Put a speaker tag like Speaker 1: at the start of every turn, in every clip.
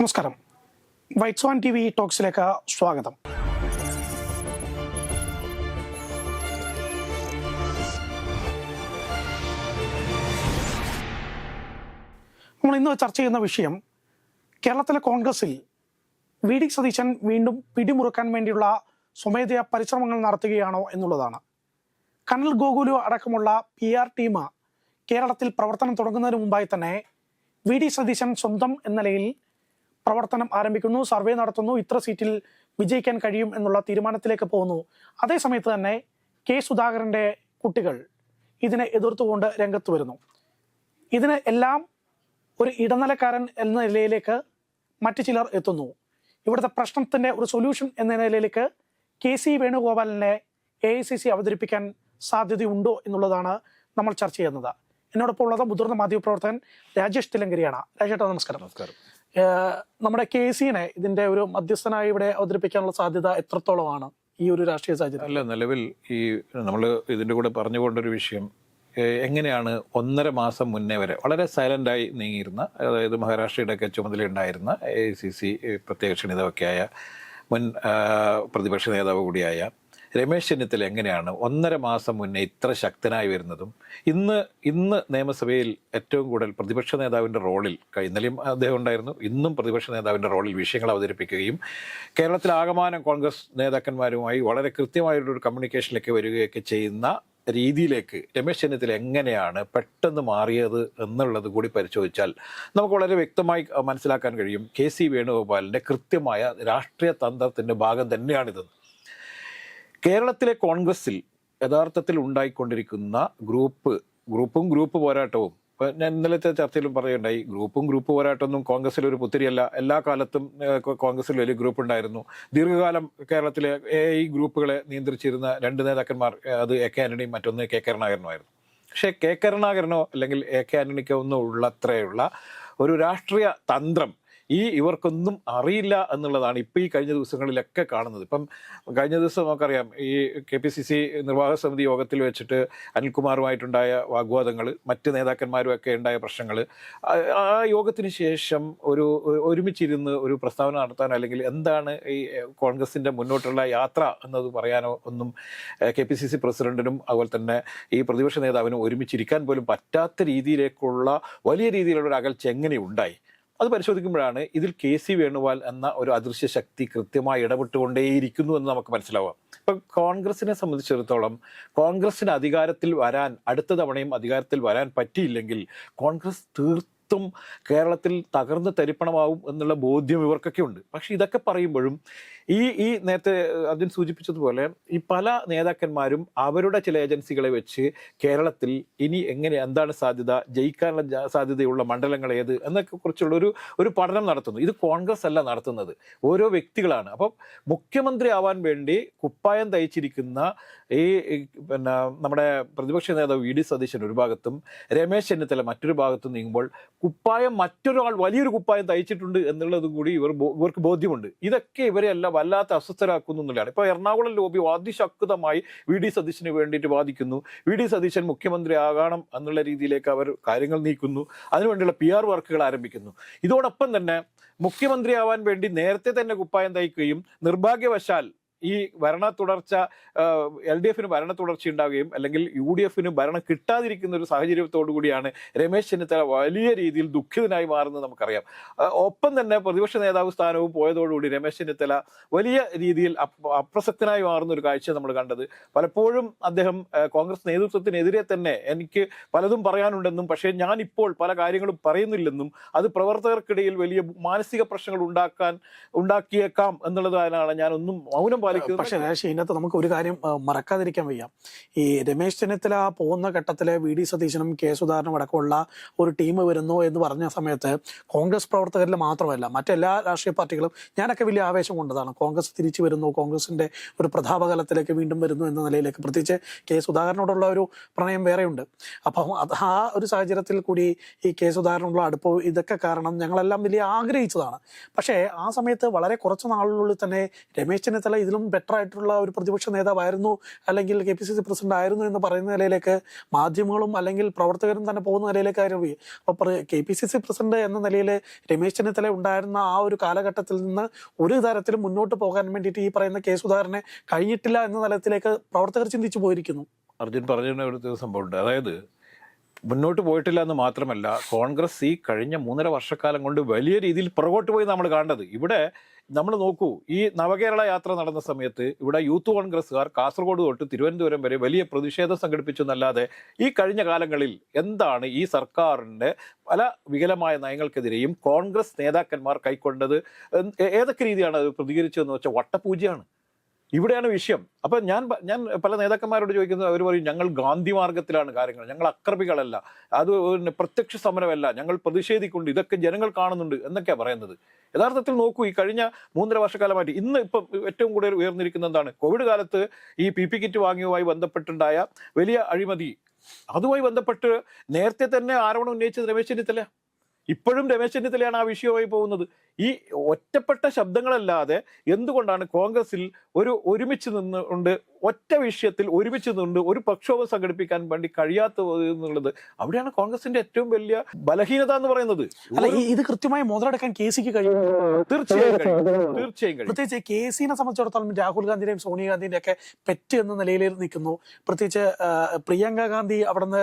Speaker 1: നമസ്കാരം. Whites on T V ടോക്സിലേക്ക് സ്വാഗതം. നമ്മൾ ഇന്ന് ചർച്ച ചെയ്യുന്ന വിഷയം കേരളത്തിലെ കോൺഗ്രസിൽ വി ഡി സതീശൻ വീണ്ടും പിടിമുറുക്കാൻ വേണ്ടിയുള്ള സ്വമേധയാ പരിശ്രമങ്ങൾ നടത്തുകയാണോ എന്നുള്ളതാണ്. കനൽ ഗോകുലു അടക്കമുള്ള പി ആർ ടീം കേരളത്തിൽ പ്രവർത്തനം തുടങ്ങുന്നതിന് മുമ്പായി തന്നെ വി ഡി സതീശൻ സ്വന്തം എന്ന നിലയിൽ പ്രവർത്തനം ആരംഭിക്കുന്നു സർവേ നടത്തുന്നു ഇത്ര സീറ്റിൽ വിജയിക്കാൻ കഴിയും എന്നുള്ള തീരുമാനത്തിലേക്ക് പോകുന്നു. അതേസമയത്ത് തന്നെ കെ സുധാകരന്റെ കുട്ടികൾ ഇതിനെ എതിർത്തുകൊണ്ട് രംഗത്ത് വരുന്നു. ഇതിന് എല്ലാം ഒരു ഇടനിലക്കാരൻ എന്ന നിലയിലേക്ക് മറ്റു ചിലർ എത്തുന്നു. ഇവിടുത്തെ പ്രശ്നത്തിന്റെ ഒരു സൊല്യൂഷൻ എന്ന നിലയിലേക്ക് കെ സി വേണുഗോപാലിനെ എ ഐ സി സി അവതരിപ്പിക്കാൻ സാധ്യതയുണ്ടോ എന്നുള്ളതാണ് നമ്മൾ ചർച്ച ചെയ്യുന്നത്. എന്നോടൊപ്പം ഉള്ളത് മുതിർന്ന മാധ്യമപ്രവർത്തകൻ രാജേഷ് തിലങ്കരിയാണ് രാജേട്ടാ നമസ്കാരം.
Speaker 2: നമസ്കാരം.
Speaker 1: നമ്മുടെ കെ സിനെ ഇതിന്റെ ഒരു മധ്യസ്ഥനായി ഇവിടെ അവതരിപ്പിക്കാനുള്ള സാധ്യത എത്രത്തോളമാണ് ഈ ഒരു രാഷ്ട്രീയ സാഹചര്യം?
Speaker 2: അല്ല നിലവിൽ ഈ നമ്മൾ ഇതിന്റെ കൂടെ പറഞ്ഞുകൊണ്ട ഒരു വിഷയം എങ്ങനെയാണ് ഒന്നര മാസം മുന്നേ വരെ വളരെ സൈലന്റായി നീങ്ങിയിരുന്ന അതായത് മഹാരാഷ്ട്രയുടെയൊക്കെ ചുമതലയുണ്ടായിരുന്ന എ ഐ സി സി പ്രത്യേക ക്ഷണിതമൊക്കെയായ മുൻ പ്രതിപക്ഷ നേതാവ് കൂടിയായ രമേശ് ചെന്നിത്തല എങ്ങനെയാണ്? ഒന്നര മാസം മുന്നേ ഇത്ര ശക്തനായി വരുന്നതും ഇന്ന് ഇന്ന് നിയമസഭയിൽ ഏറ്റവും കൂടുതൽ പ്രതിപക്ഷ നേതാവിന്റെ റോളിൽ ഇന്നലെയും അദ്ദേഹം ഉണ്ടായിരുന്നു ഇന്നും പ്രതിപക്ഷ നേതാവിന്റെ റോളിൽ വിഷയങ്ങൾ അവതരിപ്പിക്കുകയും കേരളത്തിൽ ആകമാനം കോൺഗ്രസ് നേതാക്കന്മാരുമായി വളരെ കൃത്യമായിട്ടുള്ളൊരു കമ്മ്യൂണിക്കേഷനിലേക്ക് വരികയൊക്കെ ചെയ്യുന്ന രീതിയിലേക്ക് രമേശ് ചെന്നിത്തല എങ്ങനെയാണ് പെട്ടെന്ന് മാറിയത് എന്നുള്ളത് കൂടി പരിശോധിച്ചാൽ നമുക്ക് വളരെ വ്യക്തമായി മനസ്സിലാക്കാൻ കഴിയും. കെ സി വേണുഗോപാലിന്റെ കൃത്യമായ രാഷ്ട്രീയ തന്ത്രത്തിന്റെ ഭാഗം തന്നെയാണിത് കേരളത്തിലെ കോൺഗ്രസിൽ യഥാർത്ഥത്തിൽ ഉണ്ടായിക്കൊണ്ടിരിക്കുന്ന ഗ്രൂപ്പ് ഗ്രൂപ്പും ഗ്രൂപ്പ് പോരാട്ടവും ഇപ്പം ഞാൻ ഇന്നലത്തെ ചർച്ചയിലും പറയുണ്ടായി ഗ്രൂപ്പും ഗ്രൂപ്പ് പോരാട്ടമൊന്നും കോൺഗ്രസിൽ ഒരു പുത്തിരിയല്ല. എല്ലാ കാലത്തും കോൺഗ്രസിൽ വലിയ ഗ്രൂപ്പ് ഉണ്ടായിരുന്നു. ദീർഘകാലം കേരളത്തിലെ എ ഐ ഗ്രൂപ്പുകളെ നിയന്ത്രിച്ചിരുന്ന രണ്ട് നേതാക്കന്മാർ അത് എ കെ ആന്റണിയും മറ്റൊന്ന് കെ കരുണാകരനുമായിരുന്നു പക്ഷേ കെ കരുണാകരനോ അല്ലെങ്കിൽ എ കെ ആന്റണിക്കോ ഒന്നും ഉള്ളത്രയുള്ള ഒരു രാഷ്ട്രീയ തന്ത്രം ഈ ഇവർക്കൊന്നും അറിയില്ല എന്നുള്ളതാണ് ഇപ്പോൾ ഈ കഴിഞ്ഞ ദിവസങ്ങളിലൊക്കെ കാണുന്നത്. ഇപ്പം കഴിഞ്ഞ ദിവസം നമുക്കറിയാം ഈ കെ പി സി സി നിർവാഹക സമിതി യോഗത്തിൽ വെച്ചിട്ട് അനിൽകുമാറുമായിട്ടുണ്ടായ വാഗ്വാദങ്ങൾ മറ്റ് നേതാക്കന്മാരുമൊക്കെ ഉണ്ടായ പ്രശ്നങ്ങൾ ആ യോഗത്തിന് ശേഷം ഒരു ഒരു- ഒരുമിച്ചിരുന്ന് ഒരു പ്രസ്താവന നടത്താനോ അല്ലെങ്കിൽ എന്താണ് ഈ കോൺഗ്രസിന്റെ മുന്നോട്ടുള്ള യാത്ര എന്നത് പറയാനോ ഒന്നും കെ പി സി സി പ്രസിഡന്റിനും അതുപോലെ തന്നെ ഈ പ്രതിപക്ഷ നേതാവിനും ഒരുമിച്ചിരിക്കാൻ പോലും പറ്റാത്ത രീതിയിലേക്കുള്ള വലിയ രീതിയിലുള്ള ഒരു അകൽച്ച എങ്ങനെ ഉണ്ടായി അത് പരിശോധിക്കുമ്പോഴാണ് ഇതിൽ കെ സി വേണുഗോപാൽ എന്ന ഒരു അദൃശ്യ ശക്തി കൃത്യമായി ഇടപെട്ടുകൊണ്ടേയിരിക്കുന്നു എന്ന് നമുക്ക് മനസ്സിലാവാം ഇപ്പം കോൺഗ്രസിനെ സംബന്ധിച്ചിടത്തോളം കോൺഗ്രസിന് അധികാരത്തിൽ വരാൻ അടുത്ത തവണയും അധികാരത്തിൽ വരാൻ പറ്റിയില്ലെങ്കിൽ കോൺഗ്രസ് തീർത്തും കേരളത്തിൽ തകർന്ന് തരിപ്പണമാവും എന്നുള്ള ബോധ്യം ഇവർക്കൊക്കെ ഉണ്ട്. പക്ഷെ ഇതൊക്കെ പറയുമ്പോഴും ഈ ഈ നേരത്തെ അതിന് സൂചിപ്പിച്ചതുപോലെ ഈ പല നേതാക്കന്മാരും അവരുടെ ചില ഏജൻസികളെ വെച്ച് കേരളത്തിൽ ഇനി എങ്ങനെ എന്താണ് സാധ്യത ജയിക്കാനുള്ള സാധ്യതയുള്ള മണ്ഡലങ്ങൾ ഏത് എന്നൊക്കെ കുറിച്ചുള്ള ഒരു ഒരു പഠനം നടത്തുന്നു. ഇത് കോൺഗ്രസ് അല്ല നടത്തുന്നത്. ഓരോ വ്യക്തികളാണ്. അപ്പം മുഖ്യമന്ത്രി ആവാൻ വേണ്ടി കുപ്പായം തയ്ച്ചിരിക്കുന്ന ഈ പിന്നെ നമ്മുടെ പ്രതിപക്ഷ നേതാവ് വി ഡി സതീശൻ ഒരു ഭാഗത്തും രമേശ് ചെന്നിത്തല മറ്റൊരു ഭാഗത്തും നീങ്ങുമ്പോൾ കുപ്പായം മറ്റൊരാൾ വലിയൊരു കുപ്പായം തയ്ച്ചിട്ടുണ്ട് എന്നുള്ളതും കൂടി ഇവർ ഇവർക്ക് ബോധ്യമുണ്ട്. ഇതൊക്കെ ഇവരെ അല്ല വല്ലാത്ത അസ്വസ്ഥരാക്കുന്നു എന്നുള്ളതാണ്. ഇപ്പോൾ എറണാകുളം ലോബി അതിശക്തമായി വി ഡി സതീശന് വേണ്ടിയിട്ട് വാദിക്കുന്നു. വി ഡി സതീശൻ മുഖ്യമന്ത്രി ആകണം എന്നുള്ള രീതിയിലേക്ക് അവർ കാര്യങ്ങൾ നീക്കുന്നു. അതിനുവേണ്ടിയുള്ള പി ആർ വർക്കുകൾ ആരംഭിക്കുന്നു. ഇതോടൊപ്പം തന്നെ മുഖ്യമന്ത്രിയാവാൻ വേണ്ടി നേരത്തെ തന്നെ കുപ്പായം തയ്ക്കുകയും നിർഭാഗ്യവശാൽ ഈ ഭരണ തുടർച്ച എൽ ഡി എഫിന് ഭരണ തുടർച്ച ഉണ്ടാവുകയും അല്ലെങ്കിൽ യു ഡി എഫിന് ഭരണം കിട്ടാതിരിക്കുന്ന ഒരു സാഹചര്യത്തോടു കൂടിയാണ് രമേശ് ചെന്നിത്തല വലിയ രീതിയിൽ ദുഃഖിതനായി മാറുന്നത് നമുക്കറിയാം. ഒപ്പം തന്നെ പ്രതിപക്ഷ നേതാവ് സ്ഥാനവും പോയതോടുകൂടി രമേശ് ചെന്നിത്തല വലിയ രീതിയിൽ അപ്രസക്തനായി മാറുന്ന ഒരു കാഴ്ച നമ്മൾ കണ്ടത്. പലപ്പോഴും അദ്ദേഹം കോൺഗ്രസ് നേതൃത്വത്തിനെതിരെ തന്നെ എനിക്ക് പലതും പറയാനുണ്ടെന്നും പക്ഷേ ഞാൻ ഇപ്പോൾ പല കാര്യങ്ങളും പറയുന്നില്ലെന്നും അത് പ്രവർത്തകർക്കിടയിൽ വലിയ മാനസിക പ്രശ്നങ്ങൾ ഉണ്ടാക്കാൻ ഉണ്ടാക്കിയേക്കാം എന്നുള്ളതിനാണ് ഞാനൊന്നും മൗനം പാലിക്കുന്നത്.
Speaker 1: പക്ഷെ ഇതിനകത്ത് നമുക്ക് ഒരു കാര്യം മറക്കാതിരിക്കാൻ വയ്യ. ഈ രമേശ് ചെന്നിത്തല പോകുന്ന ഘട്ടത്തിലെ വി. ഡി. സതീശനും കെ. സുധാകരനും അടക്കമുള്ള ഒരു ടീം വരുന്നു എന്ന് പറഞ്ഞ സമയത്ത് കോൺഗ്രസ് പ്രവർത്തകരിൽ മാത്രമല്ല മറ്റെല്ലാ രാഷ്ട്രീയ പാർട്ടികളും ഞാനൊക്കെ വലിയ ആവേശം കൊണ്ടതാണ്. കോൺഗ്രസ് തിരിച്ചു വരുന്നു കോൺഗ്രസിന്റെ ഒരു പ്രതാപകാലത്തിലേക്ക് വീണ്ടും വരുന്നു എന്ന നിലയിലേക്ക്. പ്രത്യേകിച്ച് കെ. സുധാകരനോടുള്ള ഒരു പ്രണയം വേറെയുണ്ട്. അപ്പം അത് ആ ഒരു സാഹചര്യത്തിൽ കൂടി ഈ കെ. സുധാകരനുള്ള അടുപ്പ് ഇതൊക്കെ കാരണം ഞങ്ങളെല്ലാം വലിയ ആഗ്രഹിച്ചതാണ്. പക്ഷേ ആ സമയത്ത് വളരെ കുറച്ച് നാളുകളിൽ തന്നെ രമേശ് ചെന്നിത്തല ഇതിലും നിന്നും ബെറ്റർ ആയിട്ടുള്ള ഒരു പ്രതിപക്ഷ നേതാവായിരുന്നു അല്ലെങ്കിൽ K P C C president ആയിരുന്നു എന്ന് പറയുന്ന നിലയിലേക്ക് മാധ്യമങ്ങളും അല്ലെങ്കിൽ പ്രവർത്തകരും തന്നെ പോകുന്ന നിലയിലേക്ക് ആയിരുന്നു. അപ്പോൾ K P C C president എന്ന നിലയിൽ രമേശ് ചെന്നിത്തല ഉണ്ടായിരുന്ന ആ ഒരു കാലഘട്ടത്തിൽ നിന്ന് ഒരു തരത്തിലും മുന്നോട്ട് പോകാൻ വേണ്ടിയിട്ട് ഈ പറയുന്ന കെ സുധാകരനെ കഴിഞ്ഞിട്ടില്ല എന്ന തലത്തിലേക്ക് പ്രവർത്തകർ ചിന്തിച്ചു പോയിരിക്കുന്നു.
Speaker 2: അർജുൻ പറഞ്ഞ സംഭവമുണ്ട് അതായത് മുന്നോട്ട് പോയിട്ടില്ല എന്ന് മാത്രമല്ല കോൺഗ്രസ് ഈ കഴിഞ്ഞ മൂന്നര വർഷക്കാലം കൊണ്ട് വലിയ രീതിയിൽ പുറകോട്ട് പോയി നമ്മൾ കാണേണ്ടത്. ഇവിടെ നമ്മൾ നോക്കൂ ഈ നവകേരള യാത്ര നടന്ന സമയത്ത് ഇവിടെ യൂത്ത് കോൺഗ്രസ്സുകാർ കാസർഗോഡ് തൊട്ട് തിരുവനന്തപുരം വരെ വലിയ പ്രതിഷേധം സംഘടിപ്പിച്ചു എന്നല്ലാതെ ഈ കഴിഞ്ഞ കാലങ്ങളിൽ എന്താണ് ഈ സർക്കാരിന്റെ പല വികലമായ നയങ്ങൾക്കെതിരെയും കോൺഗ്രസ് നേതാക്കന്മാർ കൈക്കൊണ്ടത് ഏതൊക്കെ രീതിയാണ് അത് പ്രതികരിച്ചതെന്ന് വെച്ചാൽ വട്ടപൂജയാണ്. ഇവിടെയാണ് വിഷയം. അപ്പൊ ഞാൻ ഞാൻ പല നേതാക്കന്മാരോട് ചോദിക്കുന്നത് അവർ പറയും ഞങ്ങൾ ഗാന്ധി മാർഗത്തിലാണ് കാര്യങ്ങൾ. ഞങ്ങൾ അക്രമികളല്ല. അത് പ്രത്യക്ഷ സമരമല്ല. ഞങ്ങൾ പ്രതിഷേധിക്കുന്നുണ്ട്. ഇതൊക്കെ ജനങ്ങൾ കാണുന്നുണ്ട്. എന്നൊക്കെയാണ് പറയുന്നത്. യഥാർത്ഥത്തിൽ നോക്കൂ ഈ കഴിഞ്ഞ മൂന്നര വർഷക്കാലമായിട്ട് ഇന്ന് ഇപ്പം ഏറ്റവും കൂടുതൽ ഉയർന്നിരിക്കുന്ന എന്താണ്? കോവിഡ് കാലത്ത് ഈ പി പി കിറ്റ് വാങ്ങിയവുമായി ബന്ധപ്പെട്ടുണ്ടായ വലിയ അഴിമതി. അതുമായി ബന്ധപ്പെട്ട് നേരത്തെ തന്നെ ആരോപണം ഉന്നയിച്ചത് രമേശ് ചെന്നിത്തല. ഇപ്പോഴും രമേശ് ചെന്നിത്തലയാണ് ആ വിഷയമായി പോകുന്നത്. ഈ ഒറ്റപ്പെട്ട ശബ്ദങ്ങളല്ലാതെ എന്തുകൊണ്ടാണ് കോൺഗ്രസിൽ ഒരു ഒരുമിച്ച് നിന്നുകൊണ്ട് ഒറ്റ വിഷയത്തിൽ ഒരുമിച്ച് നിന്നുകൊണ്ട് ഒരു പ്രക്ഷോഭം സംഘടിപ്പിക്കാൻ വേണ്ടി കഴിയാത്തത് എന്നുള്ളത് അവിടെയാണ് കോൺഗ്രസിന്റെ ഏറ്റവും വലിയ ബലഹീനത എന്ന് പറയുന്നത്.
Speaker 1: അല്ല ഇത് കൃത്യമായി മുതലെടുക്കാൻ കെ സിക്ക് കഴിയും.
Speaker 2: തീർച്ചയായും തീർച്ചയായും കഴിയും.
Speaker 1: പ്രത്യേകിച്ച് കെ സിനെ സംബന്ധിച്ചിടത്തോളം രാഹുൽ ഗാന്ധിയുടെയും സോണിയാഗാന്ധിയുടെയും ഒക്കെ പെറ്റ് എന്ന നിലയിൽ നിൽക്കുന്നു. പ്രത്യേകിച്ച് പ്രിയങ്ക ഗാന്ധി അവിടുന്ന്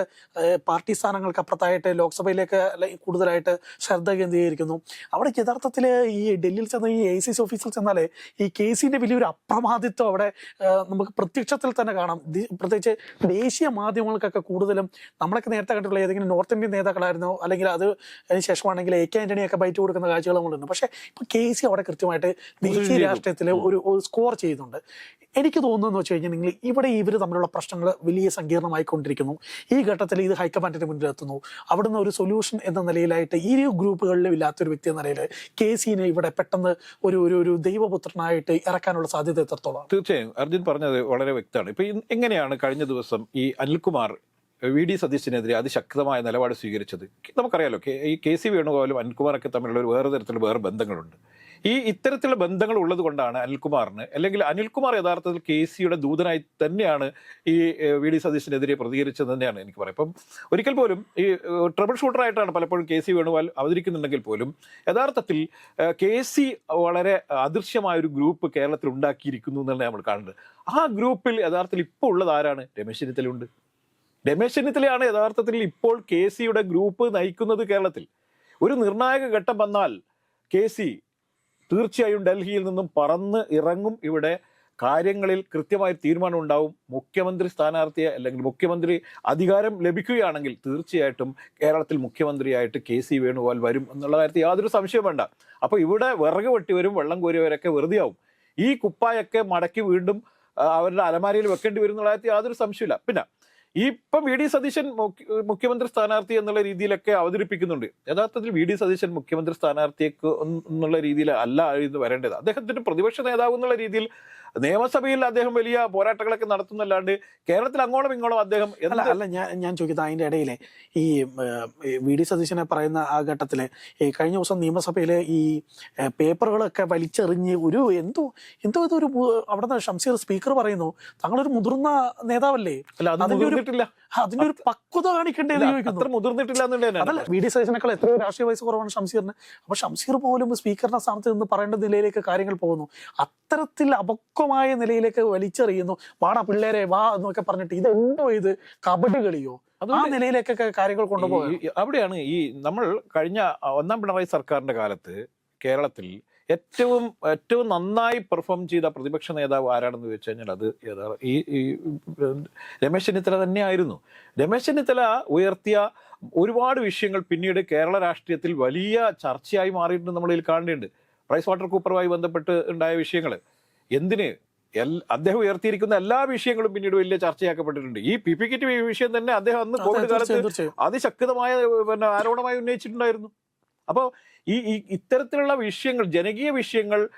Speaker 1: പാർട്ടി സ്ഥാനങ്ങൾക്ക് അപ്പുറത്തായിട്ട് ലോക്സഭയിലേക്ക് കൂടുതലായിട്ട് ശ്രദ്ധ കേന്ദ്രീകരിക്കുന്നു. അവിടെ യഥാർത്ഥത്തിൽ ഈ ഡൽഹിയിൽ ചെന്ന ഈ എ സി സി ഓഫീസിൽ ചെന്നാലേ ഈ കെ സിന്റെ വലിയൊരു അപ്രമാദിത്വം അവിടെ നമുക്ക് പ്രത്യക്ഷത്തിൽ തന്നെ കാണാം. പ്രത്യേകിച്ച് ദേശീയ മാധ്യമങ്ങൾക്കൊക്കെ കൂടുതലും നമ്മളൊക്കെ നേരത്തെ കണ്ടിട്ടുള്ള ഏതെങ്കിലും നോർത്ത് ഇന്ത്യൻ നേതാക്കളായിരുന്നോ അല്ലെങ്കിൽ അത് ശേഷമാണെങ്കിൽ എ കെ ആന്റണിയൊക്കെ ബൈറ്റ് കൊടുക്കുന്ന കാഴ്ചകൾ നമ്മളുണ്ട്. പക്ഷേ ഇപ്പൊ കെ സി അവിടെ കൃത്യമായിട്ട് ദേശീയ. രാഷ്ട്രീയത്തിൽ ഒരു സ്കോർ ചെയ്യുന്നുണ്ട്. എനിക്ക് തോന്നുന്നു വെച്ച് കഴിഞ്ഞാൽ നിങ്ങൾ ഇവിടെ ഇവർ തമ്മിലുള്ള പ്രശ്നങ്ങൾ വലിയ സങ്കീർണമായിക്കൊണ്ടിരിക്കുന്നു. ഈ ഘട്ടത്തിൽ ഇത് ഹൈക്കമാൻഡിന്റെ മുന്നിലെത്തുന്നു. അവിടുന്ന് ഒരു സൊല്യൂഷൻ എന്ന നിലയിലായിട്ട് ഈ ഗ്രൂപ്പുകളിലും ഇല്ലാത്തൊരു വ്യക്തി എന്ന നിലയിൽ കെ സിനെ ഇവിടെ പെട്ടെന്ന് ഒരു ഒരു ദൈവപുത്രനായിട്ട് ഇറക്കാനുള്ള സാധ്യത എത്രത്തോളം
Speaker 2: തീർച്ചയായും. അർജുൻ പറഞ്ഞത് വളരെ വ്യക്തമാണ്. ഇപ്പൊ എങ്ങനെയാണ് കഴിഞ്ഞ ദിവസം ഈ അനിൽകുമാർ വി ഡി സതീശിനെതിരെ അതിശക്തമായ നിലപാട് സ്വീകരിച്ചത്? നമുക്കറിയാലോ ഈ കെ സി വേണുഗോപാലും അനിൽകുമാറൊക്കെ തമ്മിലുള്ള ഒരു വേറെ തരത്തിലുള്ള വേറെ ബന്ധങ്ങളുണ്ട്. ഈ ഇത്തരത്തിലുള്ള ബന്ധങ്ങൾ ഉള്ളത് കൊണ്ടാണ് അനിൽകുമാറിന് അല്ലെങ്കിൽ അനിൽകുമാർ യഥാർത്ഥത്തിൽ കെ സിയുടെ ദൂതനായി തന്നെയാണ് ഈ വി ഡി സതീശിനെതിരെ പ്രതികരിച്ചത് തന്നെയാണ് എനിക്ക് പറയാം. ഇപ്പം ഒരിക്കൽ പോലും ഈ ട്രബിൾ ഷൂട്ടറായിട്ടാണ് പലപ്പോഴും കെ സി വേണുഗോപാൽ അവതരിക്കുന്നുണ്ടെങ്കിൽ പോലും യഥാർത്ഥത്തിൽ കെ സി വളരെ അദൃശ്യമായ ഒരു ഗ്രൂപ്പ് കേരളത്തിൽ ഉണ്ടാക്കിയിരിക്കുന്നു എന്നാണ് നമ്മൾ കാണുന്നത്. ആ ഗ്രൂപ്പിൽ യഥാർത്ഥത്തിൽ ഇപ്പോൾ ഉള്ളത് ആരാണ്? രമേശ് ചെന്നിത്തലുണ്ട് രമേശ് ചെന്നിത്തലയാണ് യഥാർത്ഥത്തിൽ ഇപ്പോൾ കെ സിയുടെ ഗ്രൂപ്പ് നയിക്കുന്നത് കേരളത്തിൽ. ഒരു നിർണായക ഘട്ടം വന്നാൽ കെ സി തീർച്ചയായും ഡൽഹിയിൽ നിന്നും പറന്ന് ഇറങ്ങും. ഇവിടെ കാര്യങ്ങളിൽ കൃത്യമായ തീരുമാനം ഉണ്ടാവും. മുഖ്യമന്ത്രി സ്ഥാനാർത്ഥിയെ അല്ലെങ്കിൽ മുഖ്യമന്ത്രി അധികാരം ലഭിക്കുകയാണെങ്കിൽ തീർച്ചയായിട്ടും കേരളത്തിൽ മുഖ്യമന്ത്രിയായിട്ട് കെ സി വേണുഗോപാൽ വരും എന്നുള്ള കാര്യത്തിൽ യാതൊരു സംശയം വേണ്ട. അപ്പോൾ ഇവിടെ വിറക് വെട്ടിവരും വെള്ളം കോരിയവരൊക്കെ വെറുതെയാവും. ഈ കുപ്പായൊക്കെ മടക്കി വീണ്ടും അവരുടെ അലമാരയിൽ വെക്കേണ്ടി വരും എന്നുള്ള കാര്യത്തിൽ യാതൊരു സംശയമില്ല പിന്നെ ഈ ഇപ്പം വി ഡി സതീശൻ മുഖ്യമന്ത്രി സ്ഥാനാർത്ഥി എന്നുള്ള രീതിയിലൊക്കെ അവതരിപ്പിക്കുന്നുണ്ട്. യഥാർത്ഥത്തിൽ വി ഡി സതീശൻ മുഖ്യമന്ത്രി സ്ഥാനാർത്ഥിയൊക്കെ എന്നുള്ള രീതിയിൽ അല്ല ഇത് വരേണ്ടത്. അദ്ദേഹത്തിന് പ്രതിപക്ഷ നേതാവ് എന്നുള്ള രീതിയിൽ നിയമസഭയിൽ അദ്ദേഹം വലിയ പോരാട്ടങ്ങളൊക്കെ നടത്തുന്നല്ലാണ്ട് കേരളത്തിൽ അങ്ങോളം ഇങ്ങോളം അദ്ദേഹം
Speaker 1: അല്ല അല്ല ഞാൻ ഞാൻ ചോദിക്കുന്നത് അതിന്റെ ഇടയിലെ ഈ വി ഡി സതീശനെ പറയുന്ന ആ ഘട്ടത്തിൽ ഈ കഴിഞ്ഞ ദിവസം നിയമസഭയിലെ ഈ പേപ്പറുകളൊക്കെ വലിച്ചെറിഞ്ഞ് ഒരു എന്തോ എന്തോ ഇതൊരു ഒരു അവിടുന്ന് ഷംസീർ സ്പീക്കർ പറയുന്നു താങ്കളൊരു മുതിർന്ന നേതാവല്ലേ?
Speaker 2: അല്ല അത്
Speaker 1: അതിന്റെ ഒരു-
Speaker 2: മുതിർന്നിട്ടില്ല.
Speaker 1: അതിന്റെ ഒരു പക്വത കാണിക്കണ്ടേ
Speaker 2: അത്ര മുതിർന്നിട്ടില്ല
Speaker 1: അതല്ല വി ഡി സതീശനേക്കാൾ എത്രയോ രാഷ്ട്രീയ വയസ്സ് കുറവാണ് ഷംസീറിന്. അപ്പൊ ഷംസീർ പോലും സ്പീക്കറിന്റെ സ്ഥാനത്ത് നിന്ന് പറയേണ്ട നിലയിലേക്ക് കാര്യങ്ങൾ പോകുന്നു. അത്തരത്തിൽ അപക്വമായ നിലയിലേക്ക് വലിച്ചെറിയുന്നു. വാടാ പിള്ളേരെ വാ എന്നൊക്കെ പറഞ്ഞിട്ട് ഇതെന്തോ ഇത് കബഡി കളിയോ? ആ നിലയിലേക്കൊക്കെ കാര്യങ്ങൾ കൊണ്ടുപോകാം
Speaker 2: അവിടെയാണ് ഈ നമ്മൾ കഴിഞ്ഞ ഒന്നാം പിണറായി സർക്കാരിന്റെ കാലത്ത് കേരളത്തിൽ ഏറ്റവും ഏറ്റവും നന്നായി പെർഫോം ചെയ്ത പ്രതിപക്ഷ നേതാവ് ആരാണെന്ന് ചോദിച്ചു കഴിഞ്ഞാൽ അത് ഈ ഈ രമേശ് ചെന്നിത്തല തന്നെയായിരുന്നു. രമേശ് ചെന്നിത്തല ഉയർത്തിയ ഒരുപാട് വിഷയങ്ങൾ പിന്നീട് കേരള രാഷ്ട്രീയത്തിൽ വലിയ ചർച്ചയായി മാറിയിട്ടുണ്ട് നമ്മളിൽ കാണേണ്ടതുണ്ട് പ്രൈസ് വാട്ടർ കൂപ്പറുമായി ബന്ധപ്പെട്ട് ഉണ്ടായ വിഷയങ്ങൾ എന്തിന്? എൽ- അദ്ദേഹം ഉയർത്തിയിരിക്കുന്ന എല്ലാ വിഷയങ്ങളും പിന്നീട് വലിയ ചർച്ചയാക്കപ്പെട്ടിട്ടുണ്ട്. ഈ പി പി കിറ്റ് വിഷയം തന്നെ അദ്ദേഹം അന്ന് കോവിഡ് കാലത്ത് അതിശക്തമായ പിന്നെ ആരോപണമായി ഉന്നയിച്ചിട്ടുണ്ടായിരുന്നു. അപ്പോൾ ഈ ഇത്തരത്തിലുള്ള വിഷയങ്ങൾ ജനകീയ വിഷയങ്ങൾ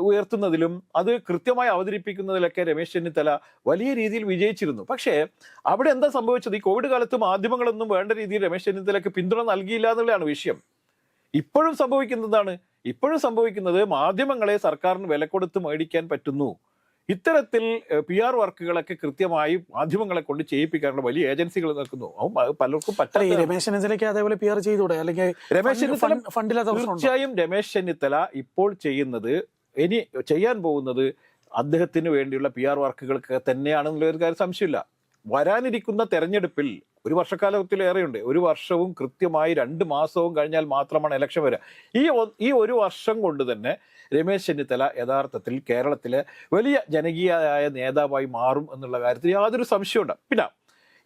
Speaker 2: ഉയർത്തുന്നതിലും അത് കൃത്യമായി അവതരിപ്പിക്കുന്നതിലൊക്കെ രമേശ് ചെന്നിത്തല വലിയ രീതിയിൽ വിജയിച്ചിരുന്നു. പക്ഷേ അവിടെ എന്താ സംഭവിച്ചത്? ഈ കോവിഡ് കാലത്ത് മാധ്യമങ്ങളൊന്നും വേണ്ട രീതിയിൽ രമേശ് ചെന്നിത്തലയ്ക്ക് പിന്തുണ നൽകിയില്ല എന്നുള്ളതാണ് വിഷയം. ഇപ്പോഴും സംഭവിക്കുന്നതാണ്. ഇപ്പോഴും സംഭവിക്കുന്നത് മാധ്യമങ്ങളെ സർക്കാരിന് വില കൊടുത്ത് മേടിക്കാൻ പറ്റുന്നു. ഇത്തരത്തിൽ പി ആർ വർക്കുകളൊക്കെ കൃത്യമായി മാധ്യമങ്ങളെ കൊണ്ട് ചെയ്യിപ്പിക്കാനുള്ള വലിയ ഏജൻസികൾ നിൽക്കുന്നു. പലർക്കും
Speaker 1: രമേശ് ചെന്നിത്തലയ്ക്ക് അതേപോലെ പി ആർ ചെയ്തൂടെ അല്ലെങ്കിൽ
Speaker 2: രമേശ് ചെന്നിത്തല
Speaker 1: ഫണ്ടില്ലാത്ത?
Speaker 2: തീർച്ചയായും രമേശ് ചെന്നിത്തല ഇപ്പോൾ ചെയ്യുന്നത് ഇനി ചെയ്യാൻ പോകുന്നത് അദ്ദേഹത്തിന് വേണ്ടിയുള്ള പി ആർ വർക്കുകൾക്ക് തന്നെയാണെന്നുള്ള ഒരു കാര്യം സംശയമില്ല. വരാനിരിക്കുന്ന തെരഞ്ഞെടുപ്പിൽ ഒരു വർഷക്കാലത്തിലേറെയുണ്ട്. ഒരു വർഷവും കൃത്യമായി രണ്ട് മാസവും കഴിഞ്ഞാൽ മാത്രമാണ് ഇലക്ഷൻ വരിക. ഈ ഈ ഒരു വർഷം കൊണ്ട് തന്നെ രമേശ് ചെന്നിത്തല യഥാർത്ഥത്തിൽ കേരളത്തിലെ വലിയ ജനകീയമായ നേതാവായി മാറും എന്നുള്ള കാര്യത്തിൽ യാതൊരു സംശയമുണ്ട് പിന്നെ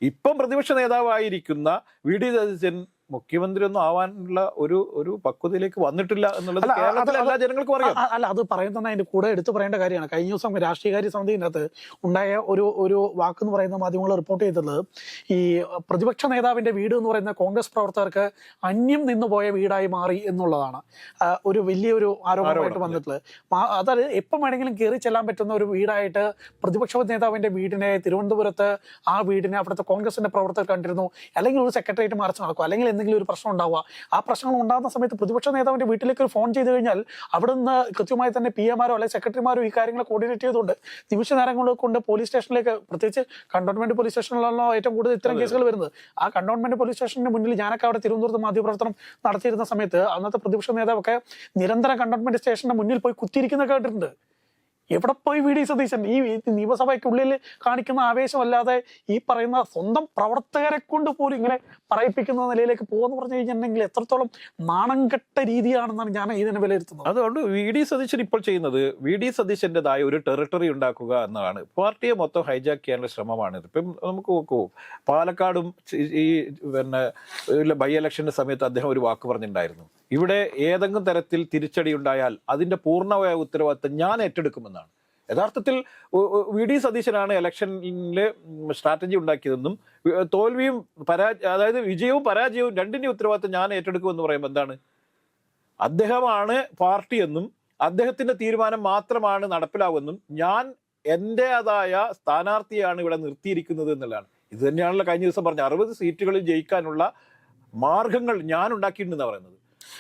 Speaker 2: ഇപ്പം പ്രതിപക്ഷ നേതാവായിരിക്കുന്ന വി. ഡി. സതീശൻ മുഖ്യമന്ത്രി ഒന്നും ആവാനുള്ള ഒരു ഒരു പക്വതയിലേക്ക് വന്നിട്ടില്ല എന്നുള്ളത് കേരളത്തിലെ എല്ലാ ജനങ്ങൾക്കും അറിയാം.
Speaker 1: അല്ല അത് പറയുന്നത് അതിന്റെ കൂടെ എടുത്തു പറയേണ്ട കാര്യമാണ്. കഴിഞ്ഞ ദിവസം രാഷ്ട്രീയകാര്യ സമിതിയിനകത്ത് ഉണ്ടായ ഒരു ഒരു വാക്ക് എന്ന് പറയുന്ന മാധ്യമങ്ങൾ റിപ്പോർട്ട് ചെയ്തത് ഈ പ്രതിപക്ഷ നേതാവിന്റെ വീട് എന്ന് പറയുന്ന കോൺഗ്രസ് പ്രവർത്തകർക്ക് അന്യം നിന്ന് പോയ വീടായി മാറി എന്നുള്ളതാണ്. ഒരു വലിയൊരു ആരോപണമായിട്ട് വന്നിട്ടുള്ളത്. അതായത് എപ്പം വേണമെങ്കിലും കയറി ചെല്ലാൻ പറ്റുന്ന ഒരു വീടായിട്ട് പ്രതിപക്ഷ നേതാവിന്റെ വീടിനെ തിരുവനന്തപുരത്ത് ആ വീടിനെ അവിടുത്തെ കോൺഗ്രസിന്റെ പ്രവർത്തകർ കണ്ടിരുന്നു. അല്ലെങ്കിൽ ഒരു സെക്രട്ടേറിയറ്റ് മാർച്ച് നടക്കും. അല്ലെങ്കിൽ എന്തെങ്കിലും ഒരു പ്രശ്നം ഉണ്ടാവുക. ആ പ്രശ്നങ്ങൾ ഉണ്ടാകുന്ന സമയത്ത് പ്രതിപക്ഷ നേതാവിന്റെ വീട്ടിലേക്ക് ഒരു ഫോൺ ചെയ്ത് കഴിഞ്ഞാൽ അവിടെ നിന്ന് കൃത്യമായി തന്നെ പി എമാരോ അല്ലെങ്കിൽ സെക്രട്ടറിമാരോ ഈ കാര്യങ്ങൾ കോർഡിനേറ്റ് ചെയ്തുകൊണ്ട് നിമിഷ നേരങ്ങൾ കൊണ്ട് പോലീസ് സ്റ്റേഷനിലേക്ക് പ്രത്യേകിച്ച് കണ്ടോൺമെന്റ് പോലീസ് സ്റ്റേഷനിലാണല്ലോ ഏറ്റവും കൂടുതൽ ഇത്തരം കേസുകൾ വരുന്നത്. ആ കണ്ടോൺമെന്റ് പോലീസ് സ്റ്റേഷന്റെ മുന്നിൽ ഞാനൊക്കെ അവിടെ തിരുവനന്തപുരത്ത് മാധ്യമപ്രവർത്തനം നടത്തിയിരുന്ന സമയത്ത് അന്നത്തെ പ്രതിപക്ഷ നേതാവൊക്കെ നിരന്തരം കണ്ടോൺമെന്റ് സ്റ്റേഷന്റെ മുന്നിൽ പോയി കുത്തിയിരിക്കുന്ന കേട്ടിട്ടുണ്ട്. എവിടെ പോയി വി ഡി സതീശൻ? ഈ നിയമസഭയ്ക്കുള്ളിൽ കാണിക്കുന്ന ആവേശമല്ലാതെ ഈ പറയുന്ന സ്വന്തം പ്രവർത്തകരെ കൊണ്ട് പോലും ഇങ്ങനെ പറയിപ്പിക്കുന്ന നിലയിലേക്ക് പോകുമെന്ന് പറഞ്ഞു കഴിഞ്ഞിട്ടുണ്ടെങ്കിൽ എത്രത്തോളം നാണം കെട്ട രീതിയാണെന്നാണ് ഞാൻ ഇതിനെ വിലയിരുത്തുന്നത്.
Speaker 2: അതുകൊണ്ട് വി ഡി സതീശൻ ഇപ്പോൾ ചെയ്യുന്നത് വി ഡി സതീശന്റെതായ ഒരു ടെറിട്ടറി ഉണ്ടാക്കുക എന്നതാണ്. പാർട്ടിയെ മൊത്തം ഹൈജാക്ക് ചെയ്യാനുള്ള ശ്രമമാണിത്. ഇപ്പം നമുക്ക് നോക്കൂ പാലക്കാടും ഈ- പിന്നെ ബൈ ഇലക്ഷന്റെ സമയത്ത് അദ്ദേഹം ഒരു വാക്ക് പറഞ്ഞിട്ടുണ്ടായിരുന്നു. ഇവിടെ ഏതെങ്കിലും തരത്തിൽ തിരിച്ചടി ഉണ്ടായാൽ അതിന്റെ പൂർണമായ ഉത്തരവാദിത്തം ഞാൻ ഏറ്റെടുക്കുമെന്നാണ്. യഥാർത്ഥത്തിൽ വി. ഡി. സതീശനാണ് ഇലക്ഷനിൽ സ്ട്രാറ്റജി ഉണ്ടാക്കിയതെന്നും തോൽവിയും പരാ അതായത് വിജയവും പരാജയവും രണ്ടിന്റെ ഉത്തരവാദിത്തം ഞാൻ ഏറ്റെടുക്കുമെന്ന് പറയുമ്പോൾ എന്താണ്? അദ്ദേഹമാണ് പാർട്ടിയെന്നും അദ്ദേഹത്തിന്റെ തീരുമാനം മാത്രമാണ് നടപ്പിലാവുമെന്നും ഞാൻ എന്റേതായ സ്ഥാനാർത്ഥിയാണ് ഇവിടെ നിർത്തിയിരിക്കുന്നത് എന്നുള്ളതാണ്. ഇത് തന്നെയാണല്ലോ കഴിഞ്ഞ ദിവസം പറഞ്ഞ അറുപത് സീറ്റുകളിൽ ജയിക്കാനുള്ള മാർഗങ്ങൾ ഞാൻ ഉണ്ടാക്കിയിട്ടുണ്ടെന്നാണ് പറയുന്നത്.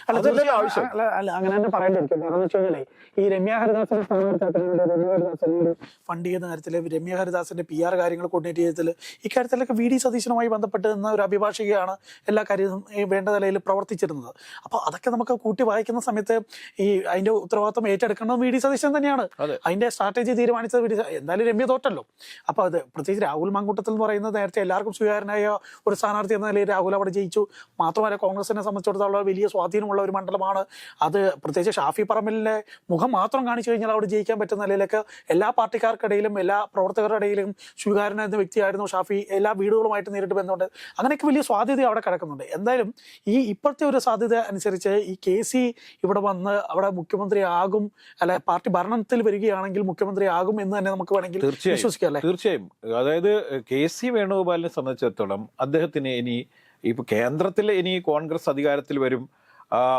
Speaker 1: അല്ല അങ്ങനെ തന്നെ പറയേണ്ടിയിരിക്കും. കാരണം വെച്ച് കഴിഞ്ഞാൽ ഈ രമ്യ ഹരിദാസിന്റെ സ്ഥാനാർത്ഥിയാക്കാൻ വേണ്ടി രമ്യ ഹരിദാസിനോട് ഫണ്ട് ചെയ്യുന്ന കാര്യത്തിൽ രമ്യ ഹരിദാസിന്റെ പി ആർ കാര്യങ്ങൾ കോർഡിനേറ്റ് ചെയ്തതിൽ ഇക്കാര്യത്തിലൊക്കെ വി ഡി സതീശനുമായി ബന്ധപ്പെട്ട് നിന്ന ഒരു അഭിഭാഷകയാണ് എല്ലാ കാര്യവും ഈ വേണ്ട നിലയിൽ പ്രവർത്തിച്ചിരുന്നത്. അപ്പോൾ അതൊക്കെ നമുക്ക് കൂട്ടി വായിക്കുന്ന സമയത്ത് ഈ അതിന്റെ ഉത്തരവാദിത്വം ഏറ്റെടുക്കേണ്ടത് വി ഡി സതീശൻ തന്നെയാണ്.
Speaker 2: അതെ.
Speaker 1: അതിന്റെ സ്ട്രാറ്റജി തീരുമാനിച്ചത് വി ഡി എന്തായാലും രമ്യ തോറ്റല്ലോ. അപ്പോൾ അത് പ്രത്യേകിച്ച് രാഹുൽ മാങ്കൂട്ടത്തിൽ എന്ന് പറയുന്നത് നേരത്തെ എല്ലാവർക്കും സ്വീകാരനായ ഒരു സ്ഥാനാർത്ഥി എന്ന നിലയിൽ രാഹുൽ അവിടെ ജയിച്ചു. മാത്രമല്ല കോൺഗ്രസിനെ സംബന്ധിച്ചിടത്തോളം വലിയ സ്വാധീനമുള്ള ഒരു മണ്ഡലമാണ്. അത് പ്രത്യേകിച്ച് ഷാഫി പറമ്പലിന്റെ മുഖം മാത്രം കാണിച്ചു കഴിഞ്ഞാൽ അവിടെ ജയിക്കാൻ പറ്റുന്ന നിലയിലേക്ക് എല്ലാ പാർട്ടിക്കാർക്കിടയിലും എല്ലാ പ്രവർത്തകരുടെ ഇടയിലും സ്വീകാരന എന്ന വ്യക്തിയായിരുന്നു ഷാഫി. എല്ലാ വീടുകളുമായിട്ട് നേരിട്ട് ബന്ധമുണ്ട്. അങ്ങനെയൊക്കെ വലിയ സാധ്യത അവിടെ കിടക്കുന്നുണ്ട്. എന്തായാലും ഈ ഇപ്പോഴത്തെ ഒരു സാധ്യത അനുസരിച്ച് ഈ കെ സി ഇവിടെ വന്ന് അവിടെ മുഖ്യമന്ത്രി ആകും അല്ലെ പാർട്ടി ഭരണത്തിൽ വരികയാണെങ്കിൽ മുഖ്യമന്ത്രി ആകും എന്ന് തന്നെ നമുക്ക് വേണമെങ്കിൽ വിശ്വസിക്കാം അല്ലെ?
Speaker 2: തീർച്ചയായും. അതായത് കെ സി വേണുഗോപാലിനെ സംബന്ധിച്ചിടത്തോളം അദ്ദേഹത്തിന് ഇനി ഇപ്പൊ കേന്ദ്രത്തിൽ ഇനി കോൺഗ്രസ് അധികാരത്തിൽ വരും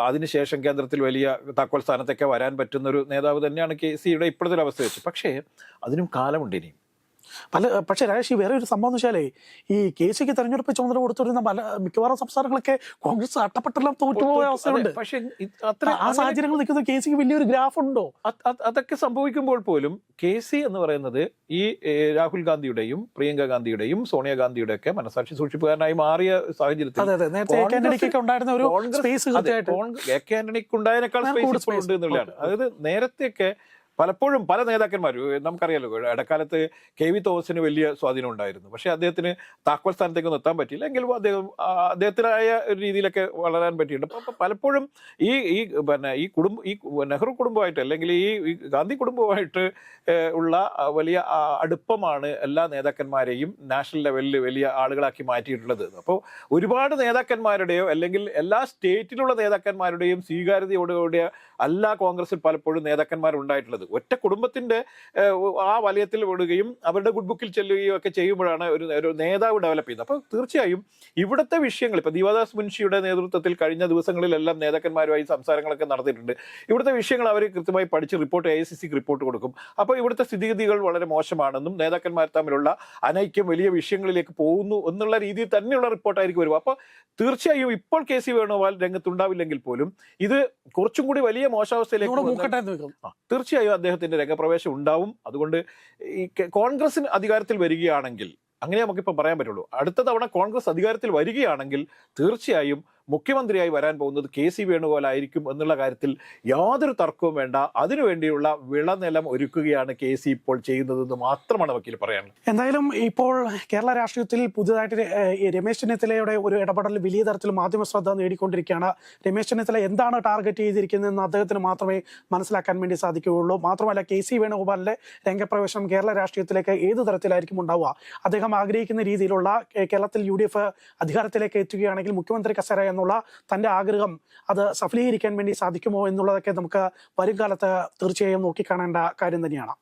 Speaker 2: അതിനുശേഷം കേന്ദ്രത്തിൽ വലിയ താക്കോൽ സ്ഥാനത്തൊക്കെ വരാൻ പറ്റുന്ന ഒരു നേതാവ് തന്നെയാണ് കെ സിയുടെ ഇപ്പോഴത്തെ അവസ്ഥ വെച്ച്. പക്ഷേ അതിനും കാലമുണ്ട് ഇനി
Speaker 1: പല പക്ഷേ രാജേഷ് ഈ വേറെ ഒരു സംഭവം എന്ന് വെച്ചാലേ ഈ കെ സിക്ക് തെരഞ്ഞെടുപ്പ് ചുമതല കൊടുത്തിരുന്ന പല മിക്കവാറും സംസ്ഥാനങ്ങളൊക്കെ കോൺഗ്രസ് അട്ടപ്പെട്ടെല്ലാം തോറ്റുപോയ അവസ്ഥയുണ്ട്.
Speaker 2: പക്ഷെ അത്ര
Speaker 1: ആ സാഹചര്യങ്ങൾ നിൽക്കുന്ന കെ സിക്ക് വലിയൊരു ഗ്രാഫ് ഉണ്ടോ
Speaker 2: അത്- അത് അതൊക്കെ സംഭവിക്കുമ്പോൾ പോലും കെ സി എന്ന് പറയുന്നത് ഈ രാഹുൽ ഗാന്ധിയുടെയും പ്രിയങ്ക ഗാന്ധിയുടെയും സോണിയാഗാന്ധിയുടെ ഒക്കെ മനസാക്ഷി സൂക്ഷിപ്പുകാരനായി മാറിയ സാഹചര്യത്തിൽ കോൺഗ്രസ്- എ കെ ആന്റണിക്ക് ഉണ്ടായതിനേക്കാൾ സ്പേസ്. ഉണ്ട് എന്നുള്ളതാണ്. അതായത് നേരത്തെയൊക്കെ പലപ്പോഴും പല നേതാക്കന്മാരും നമുക്കറിയാലോ ഇടക്കാലത്ത് കെ വി തോമസിന് വലിയ സ്വാധീനം ഉണ്ടായിരുന്നു. പക്ഷേ അദ്ദേഹത്തിന് താക്കോൽ സ്ഥാനത്തേക്കൊന്നും എത്താൻ പറ്റിയില്ല. എങ്കിലും അദ്ദേഹം അദ്ദേഹത്തിനായ ഒരു രീതിയിലൊക്കെ വളരാൻ പറ്റിയിട്ടുണ്ട്. അപ്പം പലപ്പോഴും ഈ ഈ പിന്നെ ഈ കുടുംബ ഈ നെഹ്റു കുടുംബമായിട്ട് അല്ലെങ്കിൽ ഈ ഗാന്ധി കുടുംബമായിട്ട് ഉള്ള വലിയ അടുപ്പമാണ് എല്ലാ നേതാക്കന്മാരെയും നാഷണൽ ലെവലിൽ വലിയ ആളുകളാക്കി മാറ്റിയിട്ടുള്ളത്. അപ്പോൾ ഒരുപാട് നേതാക്കന്മാരുടെയോ അല്ലെങ്കിൽ എല്ലാ സ്റ്റേറ്റിലുള്ള നേതാക്കന്മാരുടെയും സ്വീകാര്യതയോടുകൂടിയ അല്ല കോൺഗ്രസിൽ പലപ്പോഴും നേതാക്കന്മാർ ഉണ്ടായിട്ടുള്ളത് ഒറ്റ കുടുംബത്തിന്റെ ആ വലയത്തിൽ വിടുകയും അവരുടെ ഗുഡ് ബുക്കിൽ ചെല്ലുകയും ഒക്കെ ചെയ്യുമ്പോഴാണ് ഒരു ഒരു നേതാവ് ഡെവലപ്പ് ചെയ്യുന്നത്. അപ്പോൾ തീർച്ചയായും ഇവിടുത്തെ വിഷയങ്ങൾ ഇപ്പൊ ദീപദാസ് മുൻഷിയുടെ നേതൃത്വത്തിൽ കഴിഞ്ഞ ദിവസങ്ങളിലെല്ലാം നേതാക്കന്മാരുമായി സംസാരങ്ങളൊക്കെ നടത്തിയിട്ടുണ്ട്. ഇവിടുത്തെ വിഷയങ്ങൾ അവർ കൃത്യമായി പഠിച്ച് റിപ്പോർട്ട് എ ഐ സി സിക്ക് റിപ്പോർട്ട് കൊടുക്കും. അപ്പോൾ ഇവിടുത്തെ സ്ഥിതിഗതികൾ വളരെ മോശമാണെന്നും നേതാക്കന്മാർ തമ്മിലുള്ള അനൈക്യം വലിയ വിഷയങ്ങളിലേക്ക് പോകുന്നു എന്നുള്ള രീതിയിൽ തന്നെയുള്ള റിപ്പോർട്ടായിരിക്കും വരും അപ്പോൾ തീർച്ചയായും ഇപ്പോൾ കെ സി വേണുഗോപാൽ രംഗത്തുണ്ടാവില്ലെങ്കിൽ പോലും ഇത് കുറച്ചും കൂടി വലിയ മോശാവസ്ഥയിലേക്ക് തീർച്ചയായും അദ്ദേഹത്തിന്റെ രംഗപ്രവേശം ഉണ്ടാവും. അതുകൊണ്ട് ഈ കോൺഗ്രസിന് അധികാരത്തിൽ വരികയാണെങ്കിൽ അങ്ങനെ നമുക്കിപ്പോൾ പറയാൻ പറ്റുള്ളൂ. അടുത്ത തവണ കോൺഗ്രസ് അധികാരത്തിൽ വരികയാണെങ്കിൽ തീർച്ചയായും മുഖ്യമന്ത്രിയായി വരാൻ പോകുന്നത് കെ സി വേണുഗോപാലായിരിക്കും എന്നുള്ള കാര്യത്തിൽ യാതൊരു തർക്കവും വേണ്ട. അതിനുവേണ്ടിയുള്ള വിളനിലം ഒരുക്കുകയാണ് കെ സി ഇപ്പോൾ ചെയ്യുന്നതെന്ന് മാത്രമാണ് വക്കീൽ പറയാനുള്ളത്.
Speaker 1: എന്തായാലും ഇപ്പോൾ കേരള രാഷ്ട്രീയത്തിൽ പുതുതായിട്ട് രമേശ് ചെന്നിത്തലയുടെ ഒരു ഇടപെടൽ വലിയ തരത്തിൽ മാധ്യമ ശ്രദ്ധ നേടിക്കൊണ്ടിരിക്കുകയാണ്. രമേശ് ചെന്നിത്തല എന്താണ് ടാർഗറ്റ് ചെയ്തിരിക്കുന്നതെന്ന് അദ്ദേഹത്തിന് മാത്രമേ മനസ്സിലാക്കാൻ വേണ്ടി സാധിക്കുകയുള്ളൂ. മാത്രമല്ല കെ സി വേണുഗോപാലിന്റെ രംഗപ്രവേശനം കേരള രാഷ്ട്രീയത്തിലേക്ക് ഏത് തരത്തിലായിരിക്കും ഉണ്ടാവുക? അദ്ദേഹം ആഗ്രഹിക്കുന്ന രീതിയിലുള്ള കേരളത്തിൽ യു ഡി എഫ് അധികാരത്തിലേക്ക് എത്തുകയാണെങ്കിൽ മുഖ്യമന്ത്രി കസേര എന്നുള്ള തന്റെ ആഗ്രഹം അത് സഫലീകരിക്കാൻ വേണ്ടി സാധിക്കുമോ എന്നുള്ളതൊക്കെ നമുക്ക് വരും കാലത്ത് തീർച്ചയായും നോക്കിക്കാണേണ്ട കാര്യം തന്നെയാണ്.